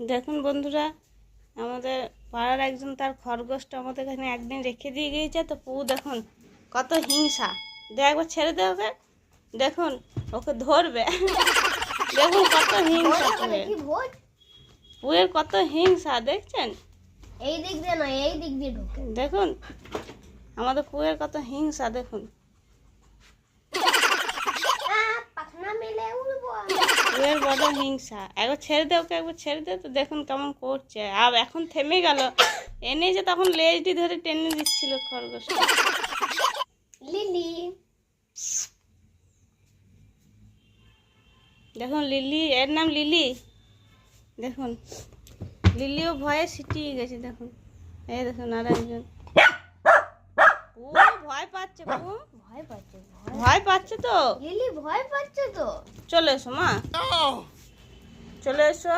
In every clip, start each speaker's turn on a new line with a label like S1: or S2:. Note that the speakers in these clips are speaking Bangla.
S1: দেখুন বন্ধুরা আমাদের পাড়ার একজন তার খরগোশটা আমাদের এখানে একদিন রেখে দিয়ে গিয়েছে। তো পু দেখুন কত হিংসা। দে একবার ছেড়ে দে ওকে। দেখুন ওকে ধরবে। দেখুন কত হিংসা পুয়ের।
S2: ভোজ
S1: পুয়ের কত হিংসা দেখছেন?
S2: এই দিক দিয়ে নয় এই দিক দিয়ে ঢোকে।
S1: দেখুন আমাদের পুয়ের কত হিংসা দেখুন। পুয়ের বড় হিংসা। একবার ছেড়ে দে ওকে একবার ছেড়ে দে তো দেখুন কেমন করছে। আর এখন থেমে গেল। এনে যে তখন লেজটি ধরে টেনে দিচ্ছিল খরগোশটা।
S2: লিলি।
S1: দেখুন লিলি এর নাম লিলি। দেখুন লিলিও ভয়ে সিটিয়ে গেছে দেখুন। এই দেখুন আর একজন। ও ভয় পাচ্ছে
S2: ভয় পাচ্ছে ভয়
S1: পাচ্ছে তো?
S2: লিলি ভয় পাচ্ছে তো?
S1: চলে এসো মা। চলে এসো।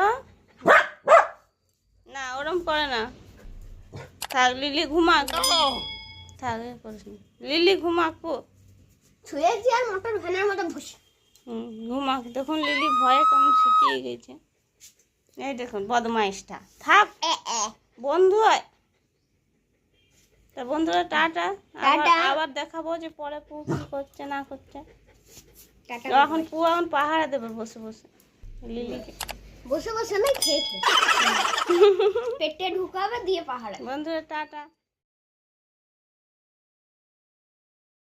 S1: না ওরম করে না। থাক লিলি ঘুমাক। থাক করিস লিলি ঘুমাক
S2: ছুঁয়েছি আর মোটর ভ্যানের মতো
S1: ঘুমাক। দেখুন লিলি ভয়ে কেমন সিটিয়ে গেছে। এই দেখুন বদমাইশটা। থাক। বন্ধু হয় তা বন্ধুরা টাটা। আবার দেখাবো যে পরে পু কি করছে না করছে। এখন পু এখন পাহাড়ে দেবে বসে বসে লিলিকে
S2: বসে বসে না খেয়ে খেয়ে পেটে ঢুকাবে দিয়ে পাহাড়ে
S1: বন্ধুরা টাটা